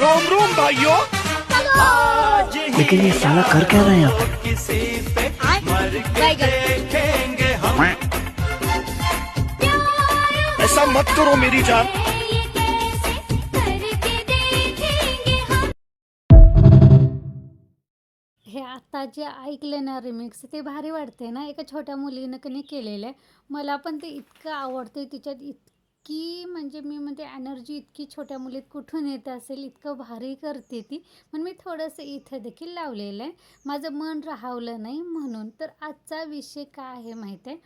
Rome Rome भाइयों। लेकिन ये साला कर क्या रहा है यहाँ ऐसा मत करो मेरी जान। हे आता जे ऐकले ना रिमिक्स ते भारी वाटते ना. एका छोट्या मुलीनं कनी केलेलं आहे मला पण ते इतकं आवडते तिच्यात इतकी म्हणजे मी म्हणते एनर्जी इतकी छोट्या मुलीत कुठून येत असेल इतकं भारी करते ती. पण मी थोडंसं इथं देखील लावलेलं आहे. माझं मन राहावलं नाही म्हणून. तर आजचा विषय काय आहे माहीत आहे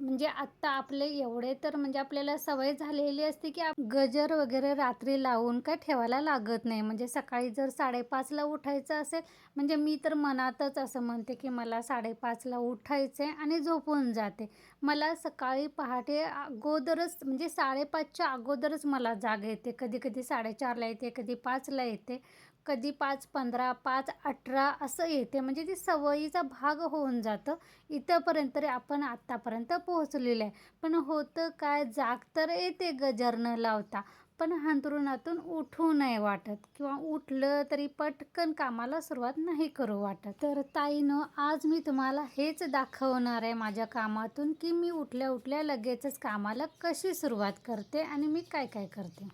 म्हणजे आत्ता आपले एवढे तर म्हणजे आपल्याला सवय झालेली असते की आप- गजर वगैरे रात्री लावून काय ठेवायला लागत नाही. म्हणजे सकाळी जर साडेपाचला उठायचं असेल म्हणजे मी तर मनातच असं म्हणते की मला साडेपाचला उठायचं आहे आणि झोपून जाते. मला सकाळी पहाटे अगोदरच म्हणजे साडेपाचच्या अगोदरच मला जाग येते. कधी कधी साडेचारला येते कधी पाचला येते कधी पाच पंधरा पाच अठरा असं येते. म्हणजे ती सवयीचा भाग होऊन जातं. इथंपर्यंत तरी आपण आत्तापर्यंत पोहोचलेलं आहे. पण होतं काय? जाग तर येते गजर न लावता. पण अंथरुणातून उठू नाही वाटत किंवा उठलं तरी पटकन कामाला सुरुवात नाही करू वाटत. तर ताईनं आज मी तुम्हाला हेच दाखवणार आहे माझ्या कामातून की मी उठल्या उठल्या लगेचच कामाला कशी सुरुवात करते आणि मी काय काय करते.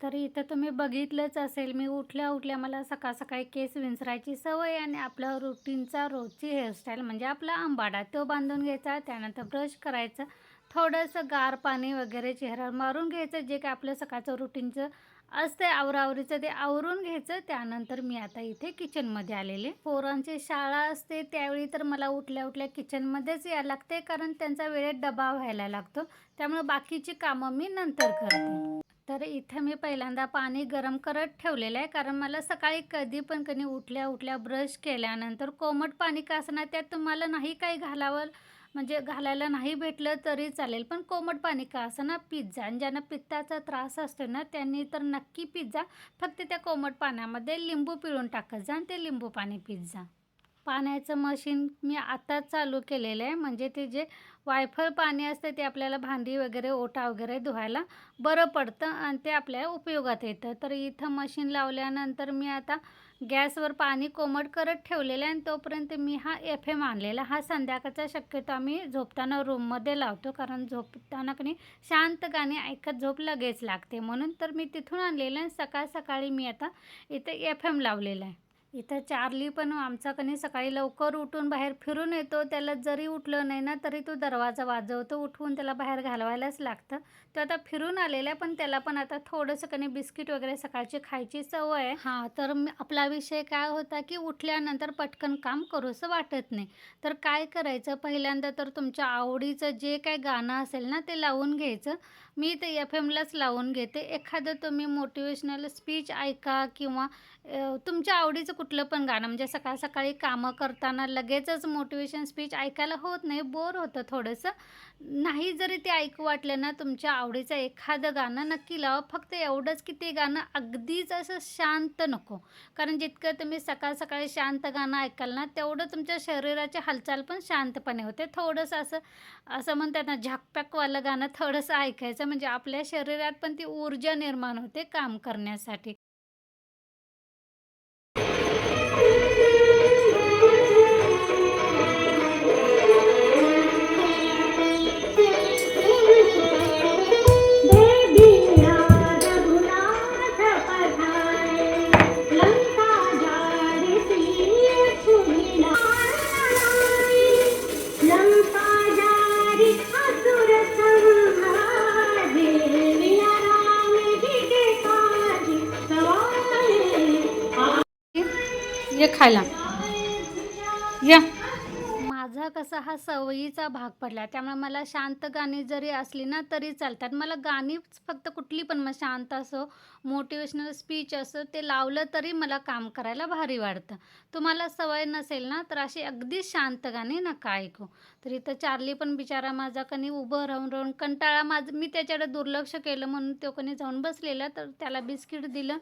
तर इथं तुम्ही बघितलंच असेल मी उठल्या उठल्या मला सकाळ सकाळी केस विंचरायची सवय आणि आपला रुटीनचा रोजची हेअरस्टाईल म्हणजे आपला आंबाडा तो बांधून घ्यायचा त्यानंतर ब्रश करायचं थोडंसं गार पाणी वगैरे चेहऱ्यावर मारून घ्यायचं जे काय आपलं सकाळचं रुटीनचं असते आवरावरीचं ते आवरून घ्यायचं. त्यानंतर मी आता इथे किचनमध्ये आलेले. पोरांची शाळा असते त्यावेळी तर मला उठल्या उठल्या किचनमध्येच यायला लागते कारण त्यांचा वेळेत डबा व्हायला लागतो. त्यामुळे बाकीची कामं मी नंतर करते. तर इथे मी पहिल्यांदा पाणी गरम करत ठेवलेलं आहे कारण मला सकाळी कधी पण कधी उठल्या उठल्या ब्रश केल्यानंतर कोमट पाणी का असणार त्यात तुम्हाला नाही काही घालावं म्हणजे घालायला नाही भेटलं तरी चालेल. पण कोमट पाणी का असं ना पिझ्झा. आणि ज्यांना पित्ताचा त्रास असतो ना त्यांनी तर नक्की पिझ्झा. फक्त त्या कोमट पाण्यामध्ये लिंबू पिळून टाकत जा आणि ते लिंबू पाणी पिझ्झा. पाण्याचं मशीन मी आत्ताच चालू केलेलं आहे. म्हणजे ते जे वायफळ पाणी असतं ते आपल्याला भांडी वगैरे ओटा वगैरे धुवायला बरं पडतं आणि ते आपल्या उपयोगात येतं. तर इथं मशीन लावल्यानंतर मी आता गॅसवर पाणी कोमट करत ठेवलेलं आहे आणि तोपर्यंत मी हा एफ एम आणलेला. हा संध्याकाळचा शक्यतो आम्ही झोपताना रूममध्ये लावतो कारण झोपताना कणी शांत गाणी ऐकत झोप लगेच लागते. म्हणून तर मी तिथून आणलेलं आहे सकाळ सकाळी मी आता इथे एफ एम लावलेला आहे. इथं चार्ली पण आमचा कणी सकाळी लवकर उठून बाहेर फिरून येतो. त्याला जरी उठलं नाही ना तरी तो दरवाजा वाजवतो. उठवून त्याला बाहेर घालवायलाच लागतं. तो आता फिरून आलेला आहे पण त्याला पण आता थोडंसं कणी बिस्किट वगैरे सकाळची खायची सवय आहे. हां तर आपला विषय काय होता की उठल्यानंतर पटकन काम करूसं वाटत नाही. तर काय करायचं? पहिल्यांदा तर तुमच्या आवडीचं जे काय गाणं असेल ना ते लावून घ्यायचं. मी ते एफ एमलाच लावून घेते. एखादं तुम्ही मोटिवेशनल स्पीच ऐका किंवा तुमच्या आवडीचं कुठलं पण गाणं म्हणजे सकाळ सकाळी कामं करताना लगेचच मोटिवेशन स्पीच ऐकायला होत नाही बोर होतं थोडंसं. नाही जरी ते ऐकू वाटलं ना तुमच्या आवडीचं एखादं गाणं नक्की लावा. फक्त एवढंच की ते गाणं अगदीच असं शांत नको. कारण जितकं तुम्ही सकाळ सकाळी शांत गाणं ऐकाल ना तेवढं तुमच्या शरीराची हालचाल पण शांतपणे होते. थोडंसं असं असं म्हणतात ना झाकपॅकवालं गाणं थोडंसं ऐकायचं. म्हणजे आपल्या शरीरात पण ती ऊर्जा निर्माण होते काम करण्यासाठी. माझा हा सवयीचा भाग पडला. त्यामुळे मला शांत गाणी जरी असली ना तरी चालतात. मला गाणीच फक्त कुठली पण मग शांत असो मोटिवेशनल स्पीच असो ते लावलं तरी मला काम करायला भारी वाटतं. तुम्हाला सवय नसेल ना तर अशी अगदी शांत गाणी नका ऐकू. तर इथं चार्ली पण बिचारा माझा कणी उभं राहून राहून कंटाळा माझं मी त्याच्याकडे दुर्लक्ष केलं म्हणून तो कणी जाऊन बसलेला तर त्याला बिस्किट दिलं.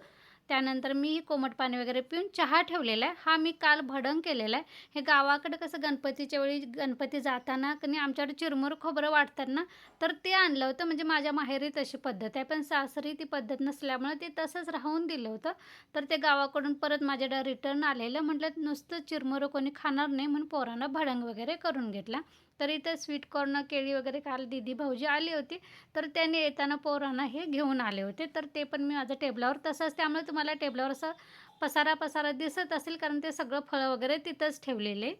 त्यानंतर मी कोमट पाणी वगैरे पिऊन चहा ठेवलेला आहे. हा मी काल भडंग केलेला आहे. हे गावाकडे कसं गणपतीच्या वेळी गणपती जाताना कधी आमच्याकडे चिरमुर खोबरं वाटतात ना तर ते आणलं होतं. म्हणजे माझ्या माहेरी तशी पद्धत आहे. पण सासरी ती पद्धत नसल्यामुळे ते तसंच राहून दिलं होतं. तर ते गावाकडून परत माझ्याकडे रिटर्न आलेलं. म्हटलं नुसतं चिरमुरं कोणी खाणार नाही म्हणून पोरांना भडंग वगैरे करून घेतला. तर इथं स्वीट कॉर्न केळी वगैरे काल दिदी भाऊजी आली होती. तर त्याने येताना पोरांना हे घेऊन आले होते. तर ते पण मी माझ्या टेबलावर तसंच त्यामुळे तुम्हाला टेबलावर असं पसारा पसारा दिसत असेल कारण ते सगळं फळं वगैरे तिथंच ठेवलेले.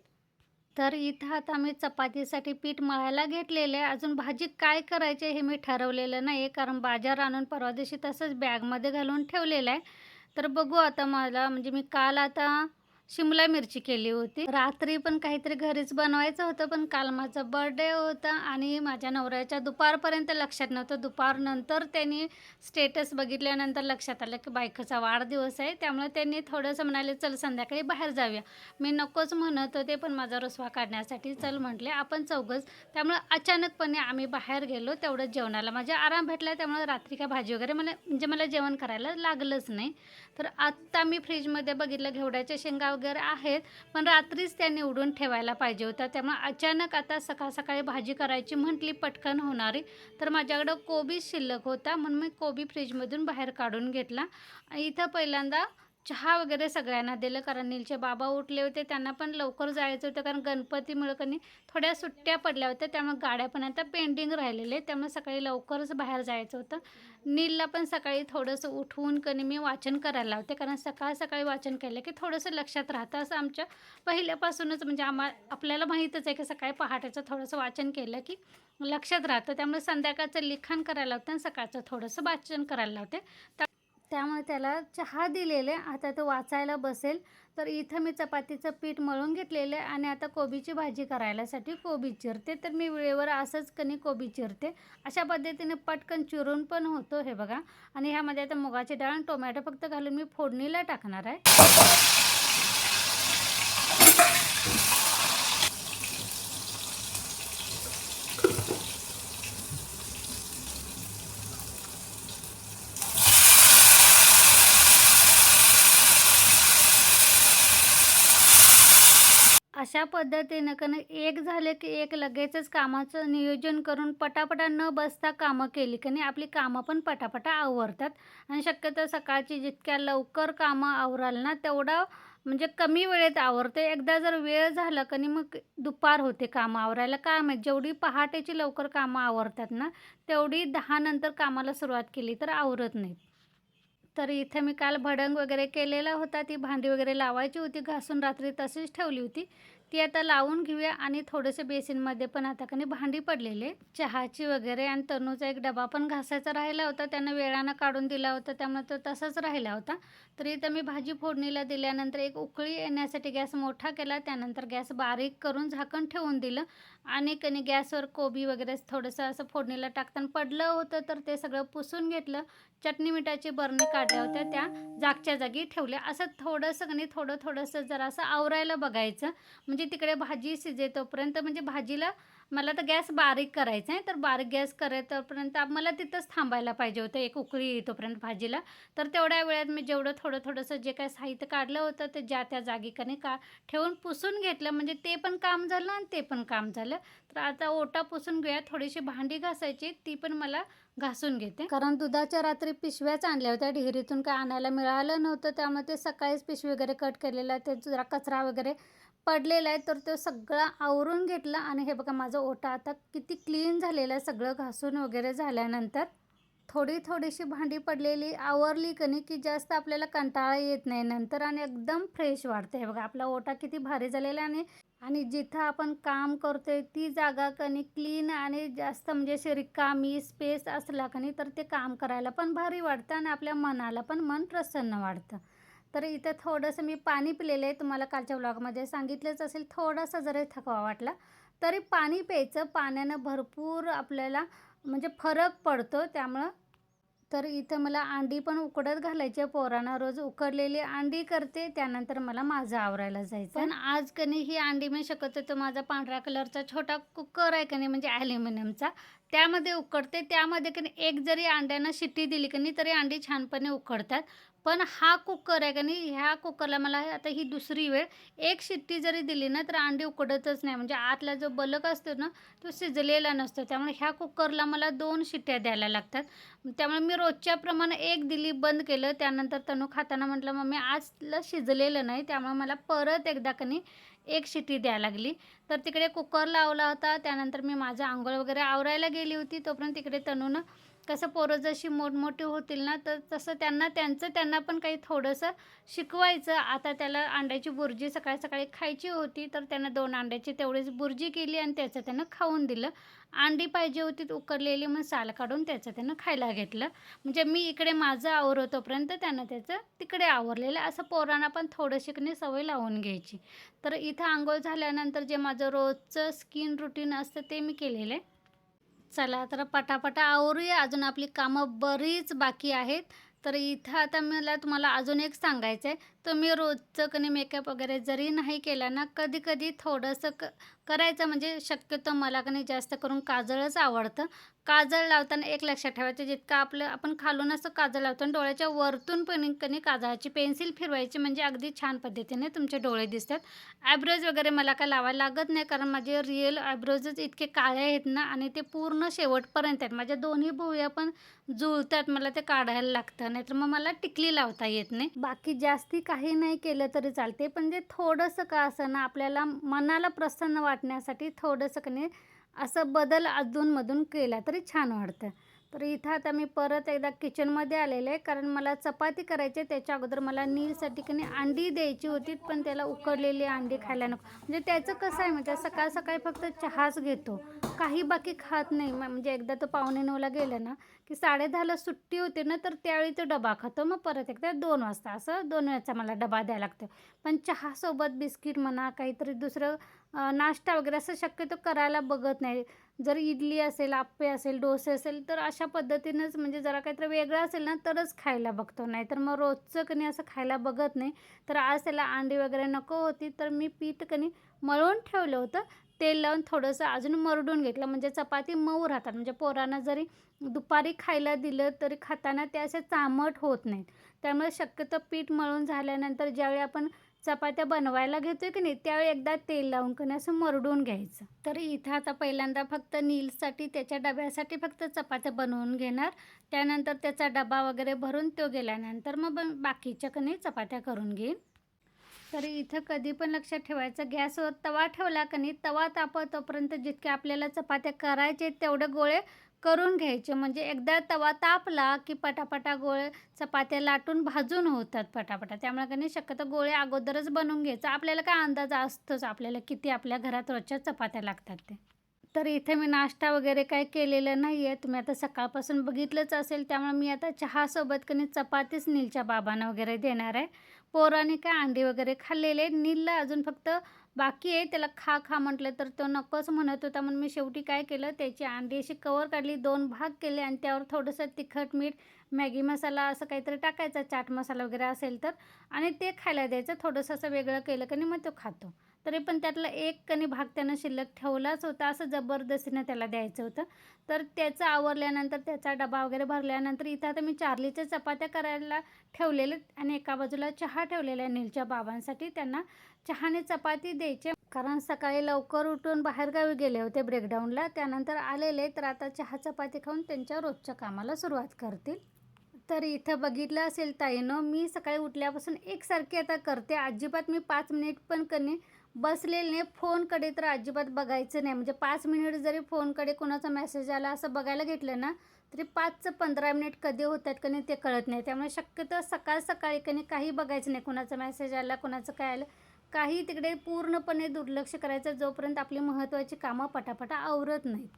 तर इथं आता मी चपातीसाठी पीठ मळायला घेतलेलं आहे. अजून भाजी काय करायचे हे मी ठरवलेलं नाही कारण बाजार आणून परवा दिवशी तसंच बॅगमध्ये घालून ठेवलेलं आहे. तर बघू आता मला म्हणजे मी काल आता शिमला मिरची केली होती. रात्री पण काहीतरी घरीच बनवायचं होतं पण काल माझा बर्थडे होता आणि माझ्या नवऱ्याच्या दुपारपर्यंत लक्षात नव्हतं. दुपारनंतर त्यांनी स्टेटस बघितल्यानंतर लक्षात आलं की बायकोचा वाढदिवस आहे त्यामुळे त्यांनी थोडंसं म्हणाले चल संध्याकाळी बाहेर जाऊया. मी नकोच म्हणत होते पण माझा रसवा काढण्यासाठी चल म्हटले. आपण चौघच. त्यामुळे अचानकपणे आम्ही बाहेर गेलो तेवढंच जेवणाला. माझ्या आराम भेटला त्यामुळे रात्री काय भाजी वगैरे मला म्हणजे मला जेवण करायला लागलंच नाही. तर आत्ता मी फ्रीजमध्ये बघितलं घेवड्याच्या शेंगा वगैरे आहेत पण रात्रीच त्या निवडून ठेवायला पाहिजे होत्या त्यामुळे अचानक आता सकाळ सकाळी भाजी करायची म्हटली पटकन होणारी. तर माझ्याकडं कोबी शिल्लक होता म्हणून मी कोबी फ्रीजमधून बाहेर काढून घेतला. इथं पहिल्यांदा चहा वगैरे सगळ्यांना दिलं कारण नीलचे बाबा उठले होते त्यांना पण लवकर जायचं होतं कारण गणपतीमुळं कनी थोड्या सुट्ट्या पडल्या होत्या त्यामुळे गाड्या पण आता पेंडिंग राहिलेले त्यामुळे सकाळी लवकरच बाहेर जायचं होतं. नीलला पण सकाळी थोडंसं उठवून कनी मी वाचन करायला लावते कारण सकाळ सकाळी वाचन केलं की थोडंसं लक्षात राहतं असं आमच्या पहिल्यापासूनच म्हणजे आम्हा आपल्याला माहीतच आहे की सकाळी पहाटेचं थोडंसं वाचन केलं की लक्षात राहतं त्यामुळे संध्याकाळचं लिखाण करायला लावते आणि सकाळचं थोडंसं वाचन करायला लावते. तर त्यामुळे त्याला चहा दिलेले आता तो वाचायला बसेल. तर इथं मी चपातीचं पीठ मळून घेतलेलं आहे आणि आता कोबीची भाजी करायलासाठी कोबी चिरते. तर मी वेळेवर असंच कणी कोबी चिरते. अशा पद्धतीने पटकन चिरून पण होतो हे बघा. आणि ह्यामध्ये आता मुगाची डाळ आणि टोमॅटो फक्त घालून मी फोडणीला टाकणार आहे. अशा पद्धतीनं कारण एक झालं की एक लगेचच कामाचं नियोजन करून पटापटा न बसता कामं केली की नाही आपली कामं पण पटापटा आवरतात. आणि शक्यतो सकाळची जितक्या लवकर कामं आवराल ना तेवढा म्हणजे कमी वेळेत आवरते. एकदा जर वेळ झाला का मग दुपार होते कामं आवरायला. काय माहीत जेवढी पहाटेची लवकर कामं आवरतात ना तेवढी दहा नंतर कामाला सुरुवात केली तर आवरत नाहीत. तर इथे मी काल भडंग वगैरे केलेला होता ती भांडी वगैरे लावायची होती घासून रात्री तशीच ठेवली होती. ती आता लावून घेऊया आणि थोडेसे बेसिनमध्ये पण आता कनी भांडी पडलेले. चहाची वगैरे आणि तनूचा एक डबा पण घासायचा राहिला होता. त्यानं वेळानं काढून दिला होता. त्यामुळे तो तसाच राहिला होता. तर इथं मी भाजी फोडणीला दिल्यानंतर एक उकळी येण्यासाठी गॅस मोठा केला. त्यानंतर गॅस बारीक करून झाकण ठेवून दिलं. आणि कणी गॅसवर कोबी वगैरे थोडंसं असं फोडणीला टाकताना. पडलं होतं तर ते सगळं पुसून घेतलं. चटणी मिठाची बरणी काढल्या होत्या. त्या जागच्या जागी ठेवल्या. असं थोडंसं कनी थोडं थोडंसं जरा असं आवरायला बघायचं. म्हणजे तिकडे भाजी शिजे तोपर्यंत म्हणजे भाजीला मला तर गॅस बारीक करायचा आहे तर बारीक गॅस तोपर्यंत मला तिथंच थांबायला पाहिजे होतं एक उकळी येतोपर्यंत भाजीला. तर तेवढ्या वेळात मी जेवढं थोडं थोडंसं जे काय साहित्य काढलं होतं ते ज्या त्या जागी कनी का ठेवून पुसून घेतलं. म्हणजे ते पण काम झालं आणि ते पण काम झालं. तर आता ओटा पुसून घेऊया थोडीशी भांडी घासायची ती पण मला घासून घेते. कारण दुधाच्या रात्री पिशव्याच आणल्या होत्या. डिहरीतून काय आणायला मिळालं नव्हतं. त्यामुळे ते सकाळीच पिशवी वगैरे कट केलेलं आहे. ते जरा कचरा वगैरे पडलेला आहे. तर तो सगळा आवरून घेतला आणि हे बघा माझा ओटा आता किती क्लीन झालेला आहे. सगळं घासून वगैरे झाल्यानंतर थोडी थोडीशी भांडी पडलेली. आवरली कणी की जास्त आपल्याला कंटाळा येत नाही. नंतर आणि एकदम फ्रेश वाटते हे बघा आपला ओटा किती भारी झालेला आहे आणि आणि जिथं आपण काम करतो आहे ती जागा कनी क्लीन आणि जास्त म्हणजे अशी रिकामी स्पेस असला कनी तर ते काम करायला पण भारी वाटतं आणि आपल्या मनाला पण मन प्रसन्न वाटतं. तर इथं थोडंसं मी पाणी पिलेलं आहे. तुम्हाला कालच्या ब्लॉगमध्ये सांगितलंच असेल थोडासा जरी थकवा वाटला तरी पाणी प्यायचं. पाण्यानं भरपूर आपल्याला म्हणजे फरक पडतो. त्यामुळं तर इथं मला अंडी पण उकडत घालायची पोरांना रोज उकडलेली अंडी करते. त्यानंतर मला माझं आवरायला जायचं पण आज कनी ही अंडी मी शकत तो माझा पांढऱ्या कलरचा छोटा कुकर आहे कणी म्हणजे ॲल्युमिनियमचा त्यामध्ये उकडते. त्यामध्ये कनी एक जरी अंड्यांना शिट्टी दिली कणी तरी अंडी छानपणे उकडतात. पण हा कुकर आहे का नाही ह्या कुकरला मला आता ही दुसरी वेळ एक शिट्टी जरी दिली ना तर अंडी उकडतच नाही. म्हणजे आतला जो बलक असतो ना तो शिजलेला नसतो. त्यामुळे ह्या कुकरला मला दोन शिट्ट्या द्यायला लागतात. त्यामुळे मी रोजच्या प्रमाणे एक दिली बंद केलं. त्यानंतर तनू खाताना म्हटलं मम्मी आजला शिजलेलं नाही. त्यामुळे मला परत एकदा कनी एक शिट्टी द्यायला लागली. तर तिकडे कुकर लावला होता. त्यानंतर मी माझं आंघोळ वगैरे आवरायला गेली होती. तोपर्यंत तिकडे तनूनं कसं पोरं जशी मोठमोठी होतील ना तर तसं त्यांना त्यांचं त्यांना पण काही थोडंसं शिकवायचं. आता त्याला अंड्याची बुर्जी सकाळी सकाळी खायची होती तर त्यानं दोन अंड्याची तेवढीच बुर्जी केली आणि त्याचं त्यानं खाऊन दिलं. अंडी पाहिजे होती उकडलेली मग साल काढून त्याचं त्यानं खायला घेतलं. म्हणजे मी इकडे माझं आवरतोपर्यंत त्यानं त्याचं तिकडे आवरलेलं. असं पोरांना पण थोडं शिकणे सवय लावून घ्यायची. तर इथं आंघोळ झाल्यानंतर जे माझं रोजचं स्किन रुटीन असतं ते मी केलेलं आहे. चला तर पटापटा आवरूया. अजून आपली कामं बरीच बाकी आहेत. तर इथं आता मला तुम्हाला अजून एक सांगायचं आहे तर मी रोजचं कधी मेकअप वगैरे जरी नाही केला ना कधी कधी थोडंसं क करायचं म्हणजे शक्यतो मला कधी जास्त करून काजळच आवडतं. काजळ लावताना एक लक्षात ठेवायचं जितकं आपलं आपण खालून असं काजळ लावतो. आणि डोळ्याच्या वरतून पण कधी काजळाची पेन्सिल फिरवायची म्हणजे अगदी छान पद्धतीने तुमचे डोळे दिसतात. आयब्रोज वगैरे मला काय लावायला लागत नाही कारण माझे रिअल आयब्रोजच इतके काळे आहेत ना आणि ते पूर्ण शेवटपर्यंत आहेत. माझ्या दोन्ही भुवया पण जुळतात मला ते काढायला लागतं नाहीतर मग मला टिकली लावता येत नाही. बाकी जास्ती काही नाही केलं तरी चालते पण जे थोडंसं का असं ना आपल्याला मनाला प्रसन्न वाटण्यासाठी थोडंसं कधी असं बदल अधूनमधून केला तरी छान वाटतं. तर इथं आता मी परत एकदा किचनमध्ये आलेले आहे. कारण मला चपाती करायची आहे. त्याच्या अगोदर मला नीलसाठी कधी अंडी द्यायची होती. पण त्याला उकडलेली अंडी खायला नको. म्हणजे त्याचं कसं आहे म्हणजे सकाळ सकाळी फक्त चहाच घेतो. काही बाकी खात नाही. म- म्हणजे एकदा तो पाहुणे नऊला गेलं ना की साडेदहाला सुट्टी होते ना तर त्यावेळी तो डबा खातो. मग परत एकदा दोन वाजता असं दोन वेळचा मला डबा द्यायला लागतो. पण चहासोबत बिस्किट म्हणा काहीतरी दुसरं नाश्ता वगैरे असं शक्यतो करायला बघत नाही. जर इडली असेल आप्पे असेल डोसे असेल तर अशा पद्धतीनंच म्हणजे जरा काहीतरी वेगळं असेल ना तरच खायला बघतो. नाही तर मग रोजचं कणी असं खायला बघत नाही. तर आज त्याला अंडी वगैरे नको होती तर मी पीठ कणी मळून ठेवलं होतं. तेल लावून थोडंसं अजून मरडून घेतलं. म्हणजे चपाती मऊ राहतात. म्हणजे पोरांना जरी दुपारी खायला दिलं तरी खाताना ते असे चामट होत नाहीत. त्यामुळे शक्यतो पीठ मळून झाल्यानंतर ज्यावेळी आपण चपात्या बनवायला घेतोय की नाही त्यावेळी एकदा तेल लावून कणी असं मरडून घ्यायचं. तर इथं आता पहिल्यांदा फक्त नीलसाठी त्याच्या डब्यासाठी फक्त चपात्या बनवून घेणार. त्यानंतर त्याचा डबा वगैरे भरून तो गेल्यानंतर मग बाकीच्या कणी चपात्या करून घेईन. तर इथं कधी पण लक्षात ठेवायचं. गॅसवर तवा ठेवला का नाही तवा तापतोपर्यंत जितके आपल्याला चपात्या करायचे तेवढे गोळे करून घ्यायचे. म्हणजे एकदा तवा तापला की पटापटा गोळे चपात्या लाटून भाजून होतात पटापटा. त्यामुळे का नाही शक्यतो गोळे अगोदरच बनवून घ्यायचं. आपल्याला काय अंदाज असतोच आपल्याला किती आपल्या घरात रोजच्या चपात्या लागतात ते. तर इथे मी नाश्ता वगैरे काय केलेलं नाही आहे तुम्ही आता सकाळपासून बघितलंच असेल. त्यामुळे मी आता चहासोबत कधी चपातीच नीलच्या बाबांना वगैरे देणार आहे. पोराने काय अंडी वगैरे खाल्लेले नीलला अजून फक्त बाकी आहे. त्याला खा खा म्हटलं तर तो नकोच म्हणत होता. म्हणून मी शेवटी काय केलं त्याची अंडी अशी कवर काढली दोन भाग केले आणि त्यावर थोडंसं तिखट मीठ मॅगी मसाला असं काहीतरी टाकायचा चाट मसाला वगैरे असेल तर. आणि ते खायला द्यायचं. थोडंसं असं वेगळं केलं की नाही मग तो खातो. तरी पण त्यातला एक कणी भाग त्यानं शिल्लक ठेवलाच होता. असं जबरदस्तीनं त्याला द्यायचं होतं. तर त्याचं आवरल्यानंतर त्याचा डबा वगैरे भरल्यानंतर इथं आता मी चार्लीच्या चपात्या करायला ठेवलेले आणि एका बाजूला चहा ठेवलेला आहे नीलच्या बाबांसाठी त्यांना चहाने चपाती द्यायचे. कारण सकाळी लवकर उठून बाहेरगावी गेले होते ब्रेकडाऊनला त्यानंतर आलेले तर आता चहा चपाती खाऊन त्यांच्या रोजच्या कामाला सुरुवात करतील. तर इथं बघितलं असेल ताईनं मी सकाळी उठल्यापासून एकसारखी आता करते. अजिबात मी पाच मिनिट पण कधी बसलेले नाही फोनकडे तर अजिबात बघायचं नाही. म्हणजे पाच मिनिट जरी फोनकडे कोणाचा मेसेज आला असं बघायला घेतलं ना तरी पाचचं पंधरा मिनिट कधी होतात का नाही ते कळत नाही. त्यामुळे शक्यतो सकाळ सकाळी कधी काही बघायचं नाही. कोणाचा मेसेज आला कोणाचं काय आलं काही तिकडे पूर्णपणे दुर्लक्ष करायचं जोपर्यंत आपली महत्त्वाची कामं पटापटा आवरत नाहीत.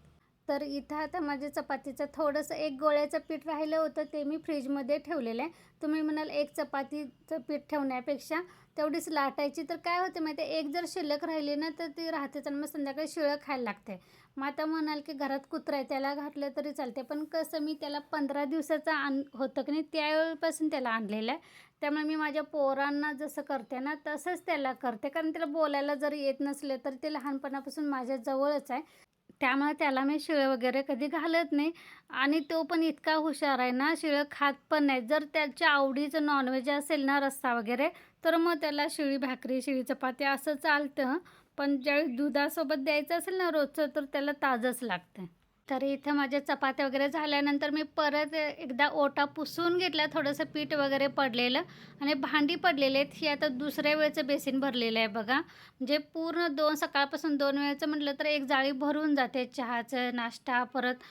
तर इथं आता माझ्या चपातीचं थोडंसं एक गोळ्याचं पीठ राहिलं होतं ते मी फ्रीजमध्ये ठेवलेलं आहे. तुम्ही म्हणाल एक चपातीचं पीठ ठेवण्यापेक्षा तेवढीच लाटायची तर काय होते माहिती आहे एक जर शिल्लक राहिली ना तर ती राहते तर मग संध्याकाळी शिळं खायला लागते. मग आता म्हणाल की घरात कुत्रा आहे त्याला घातलं तरी चालते पण कसं मी त्याला पंधरा दिवसाचं आण होतं की नाही त्यावेळेपासून त्याला आणलेलं आहे. त्यामुळे मी माझ्या पोरांना जसं करते ना तसंच त्याला करते कारण त्याला बोलायला जर येत नसले तर ते लहानपणापासून माझ्या जवळच आहे. त्यामुळे त्याला मी शिळं वगैरे कधी घालत नाही. आणि तो पण इतका हुशार आहे ना शिळं खात पण नाही. जर त्याच्या आवडीचं नॉनव्हेज असेल ना रस्सा वगैरे तर मग त्याला शिळी भाकरी शिळी चपाती असं चालतं. पण ज्यावेळी दुधासोबत द्यायचं असेल ना रोजचं तर त्याला ताजंच लागतं. तर इथं माझ्या चपात्या वगैरे झाल्यानंतर मी परत एकदा ओटा पुसून घेतला थोडंसं पीठ वगैरे पडलेलं आणि भांडी पडलेले आहेत. ही आता दुसऱ्या वेळचं बेसिन भरलेलं आहे बघा. म्हणजे पूर्ण दोन सकाळपासून दोन वेळचं म्हटलं तर एक जाळी भरून जाते चहाचं नाश्ता परत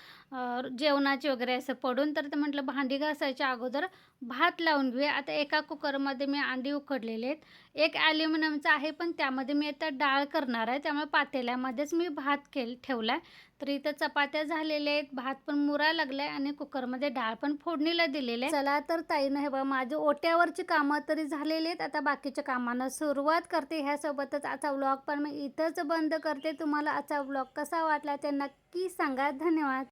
जेवणाची वगैरे असं पडून तर ते म्हटलं भांडी घासायच्या अगोदर भात लावून घेऊया. आता एका कुकरमध्ये मी अंडी उकडलेले आहेत. एक ॲल्युमिनियमचं आहे पण त्यामध्ये मी आता डाळ करणार आहे. त्यामुळे पातेल्यामध्येच मी भात केल ठेवला आहे तर इथं चपात्या झालेल्या आहेत. भात पण मुरा आहे आणि कुकरमध्ये डाळ पण फोडणीला दिलेली आहे. चला तर ताईनं हे बघा माझ्या ओट्यावरची कामं तरी झालेली आहेत. आता बाकीच्या कामांना सुरुवात करते. ह्यासोबतच आजचा व्लॉग पण मी इथंच बंद करते. तुम्हाला आजचा व्लॉग कसा वाटला ते नक्की सांगा. धन्यवाद.